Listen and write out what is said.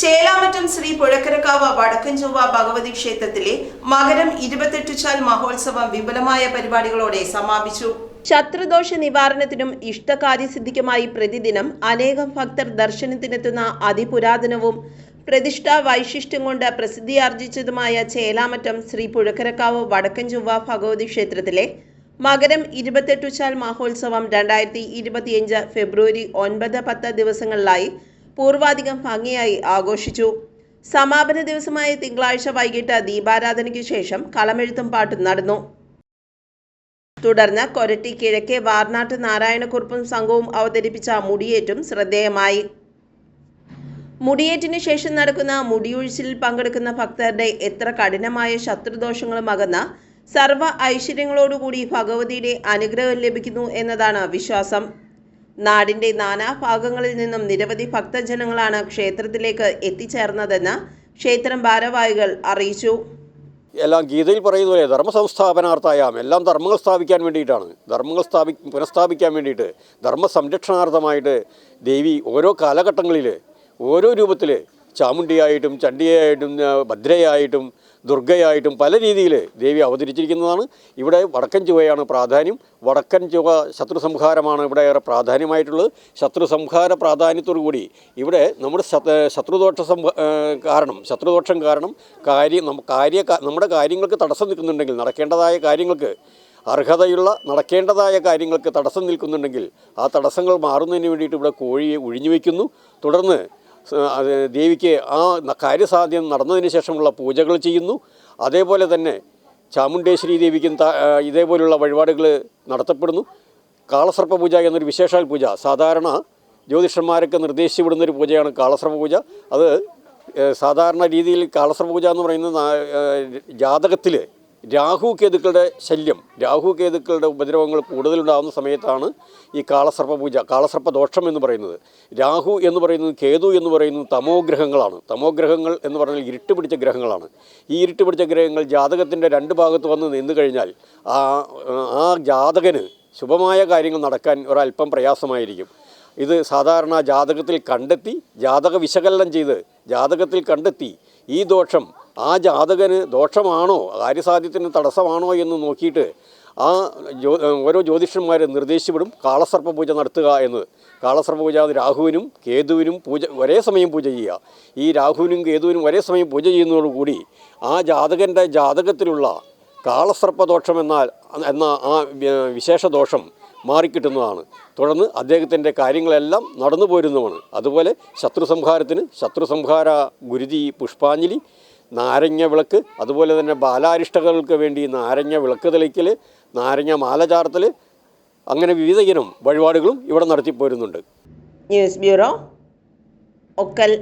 ചേലാമറ്റം ശ്രീ പുഴക്കരക്കാവ് വടക്കൻ ചൊവ്വ ഭഗവതി ക്ഷേത്രത്തിലെ മകരം ഇരുപത്തെട്ടുചാൽ മഹോത്സവം വിപുലമായ പരിപാടികളോടെ സമാപിച്ചു. ശത്രുദോഷ നിവാരണത്തിനും ഇഷ്ടകാര്യസിദ്ധിക്കുമായി പ്രതിദിനം അനേകം ഭക്തർ ദർശനത്തിനെത്തുന്ന അതിപുരാതനവും പ്രതിഷ്ഠാ വൈശിഷ്ട്യം കൊണ്ട് പ്രസിദ്ധിയാർജിച്ചതുമായ ചേലാമറ്റം ശ്രീ പുഴക്കരക്കാവ് വടക്കൻ ചൊവ്വ ഭഗവതി ക്ഷേത്രത്തിലെ മകരം ഇരുപത്തെട്ടുചാൽ മഹോത്സവം രണ്ടായിരത്തി ഇരുപത്തിയഞ്ച് ഫെബ്രുവരി ഒൻപത് പത്ത് ദിവസങ്ങളിലായി പൂർവാധികം ഭംഗിയായി ആഘോഷിച്ചു. സമാപന ദിവസമായ തിങ്കളാഴ്ച വൈകിട്ട് ദീപാരാധനയ്ക്ക് ശേഷം കളമെഴുത്തും പാട്ടും നടന്നു. തുടർന്ന് കൊരട്ടി കിഴക്കേ വാർനാട്ട് നാരായണക്കുറുപ്പും സംഘവും അവതരിപ്പിച്ച മുടിയേറ്റും ശ്രദ്ധേയമായി. മുടിയേറ്റിന് ശേഷം നടക്കുന്ന മുടിയൊഴിച്ചിലിൽ പങ്കെടുക്കുന്ന ഭക്തരുടെ എത്ര കഠിനമായ ശത്രുദോഷങ്ങളും അകന്ന സർവ ഐശ്വര്യങ്ങളോടുകൂടി ഭഗവതിയുടെ അനുഗ്രഹം ലഭിക്കുന്നു എന്നതാണ് വിശ്വാസം. നാടിന്റെ നാനാഭാഗങ്ങളിൽ നിന്നും നിരവധി ഭക്തജനങ്ങളാണ് ക്ഷേത്രത്തിലേക്ക് എത്തിച്ചേർന്നതെന്ന് ക്ഷേത്രം ഭാരവാഹികൾ അറിയിച്ചു. എല്ലാം ഗീതയിൽ പറയുന്ന പോലെ ധർമ്മ സംസ്ഥാപനാർത്ഥായാം എല്ലാം ധർമ്മങ്ങൾ സ്ഥാപിക്കാൻ വേണ്ടിയിട്ടാണ്. ധർമ്മങ്ങൾ സ്ഥാപി പുനഃസ്ഥാപിക്കാൻ വേണ്ടിയിട്ട് ധർമ്മ സംരക്ഷണാർത്ഥമായിട്ട് ദേവി ഓരോ കാലഘട്ടങ്ങളിൽ ഓരോ രൂപത്തിൽ ചാമുണ്ടിയായിട്ടും ചണ്ഡിയായിട്ടും ഭദ്രയായിട്ടും ദുർഗയായിട്ടും പല രീതിയിൽ ദേവി അവതരിച്ചിരിക്കുന്നതാണ്. ഇവിടെ വടക്കൻ ചുവയാണ് പ്രാധാന്യം. വടക്കൻ ചുവ ശത്രു സംഹാരമാണ് ഇവിടെ ഏറെ പ്രാധാന്യമായിട്ടുള്ളത്. ശത്രു സംഹാര പ്രാധാന്യത്തോടു കൂടി ഇവിടെ നമ്മുടെ ശത്രുദോഷ സംഭ കാരണം ശത്രുദോഷം കാരണം കാര്യം കാര്യ നമ്മുടെ കാര്യങ്ങൾക്ക് തടസ്സം നിൽക്കുന്നുണ്ടെങ്കിൽ നടക്കേണ്ടതായ കാര്യങ്ങൾക്ക് അർഹതയുള്ള നടക്കേണ്ടതായ കാര്യങ്ങൾക്ക് തടസ്സം നിൽക്കുന്നുണ്ടെങ്കിൽ ആ തടസ്സങ്ങൾ മാറുന്നതിന് വേണ്ടിയിട്ട് ഇവിടെ കോഴിയെ ഒഴിഞ്ഞു വയ്ക്കുന്നു. തുടർന്ന് ദേവിക്ക് ആ കാര്യസാധ്യം നടന്നതിന് ശേഷമുള്ള പൂജകൾ ചെയ്യുന്നു. അതേപോലെ തന്നെ ചാമുണ്ടേശ്വരി ദേവിക്കും ഇതേപോലെയുള്ള വഴിപാടുകൾ നടത്തപ്പെടുന്നു. കാളസർപ്പ പൂജ എന്നൊരു വിശേഷാൽ പൂജ. സാധാരണ ജ്യോതിഷന്മാരൊക്കെ നിർദ്ദേശിച്ചു ഒരു പൂജയാണ് കാളസർപ്പ പൂജ. അത് സാധാരണ രീതിയിൽ കാളസർപ്പ പൂജ എന്ന് പറയുന്നത് ജാതകത്തിൽ രാഹു കേതുക്കളുടെ ശല്യം രാഹു കേതുക്കളുടെ ഉപദ്രവങ്ങൾ കൂടുതലുണ്ടാകുന്ന സമയത്താണ് ഈ കാളസർപ്പ പൂജ കാളസർപ്പ ദോഷം എന്ന് പറയുന്നത്. രാഹു എന്ന് പറയുന്നത് കേതു എന്ന് പറയുന്നത് തമോ ഗ്രഹങ്ങളാണ്. തമോ ഗ്രഹങ്ങൾ എന്ന് പറഞ്ഞാൽ ഇരുട്ട് പിടിച്ച ഗ്രഹങ്ങളാണ്. ഈ ഇരുട്ട് പിടിച്ച ഗ്രഹങ്ങൾ ജാതകത്തിന്റെ രണ്ട് ഭാഗത്ത് വന്ന് നിന്ന് കഴിഞ്ഞാൽ ആ ആ ജാതകന് ശുഭമായ കാര്യങ്ങൾ നടക്കാൻ ഒരല്പം പ്രയാസമായിരിക്കും. ഇത് സാധാരണ ജാതകത്തിൽ കണ്ടെത്തി ജാതക വിശകലനം ചെയ്ത് ജാതകത്തിൽ കണ്ടെത്തി ഈ ദോഷം ആ ജാതകന് ദോഷമാണോ? കാര്യസാധ്യത്തിന് തടസ്സമാണോ എന്ന് നോക്കിയിട്ട് ആ ജ്യോ ഓരോ ജ്യോതിഷന്മാരെ നിർദ്ദേശിച്ചുവിടും കാളസർപ്പ പൂജ നടത്തുക എന്ന്. കാളസർപ്പ പൂജ രാഹുവിനും കേതുവിനും പൂജ ഒരേ സമയം പൂജ ചെയ്യുക. ഈ രാഹുവിനും കേതുവിനും ഒരേ സമയം പൂജ ചെയ്യുന്നതോടുകൂടി ആ ജാതകന്റെ ജാതകത്തിലുള്ള കാളസർപ്പദോഷം എന്നാൽ എന്ന ആ വിശേഷദോഷം വിശേഷ ദോഷം മാറിക്കിട്ടുന്നതാണ്. തുടർന്ന് അദ്ദേഹത്തിന്റെ കാര്യങ്ങളെല്ലാം നടന്നു പോരുന്നതാണ് അതുപോലെ ശത്രു സംഹാരത്തിന് ശത്രു സംഹാര ഗുരുതി പുഷ്പാഞ്ജലി നാരങ്ങ വിളക്ക് അതുപോലെ തന്നെ ബാലാരിഷ്ടകൾക്ക് വേണ്ടി നാരങ്ങ വിളക്ക് തെളിക്കൽ നാരങ്ങ മാല ചാർത്തൽ അങ്ങനെ വിവിധ ഇനം വഴിപാടുകളും ഇവിടെ നടത്തിപ്പോരുന്നുണ്ട്. News bureau Okkal.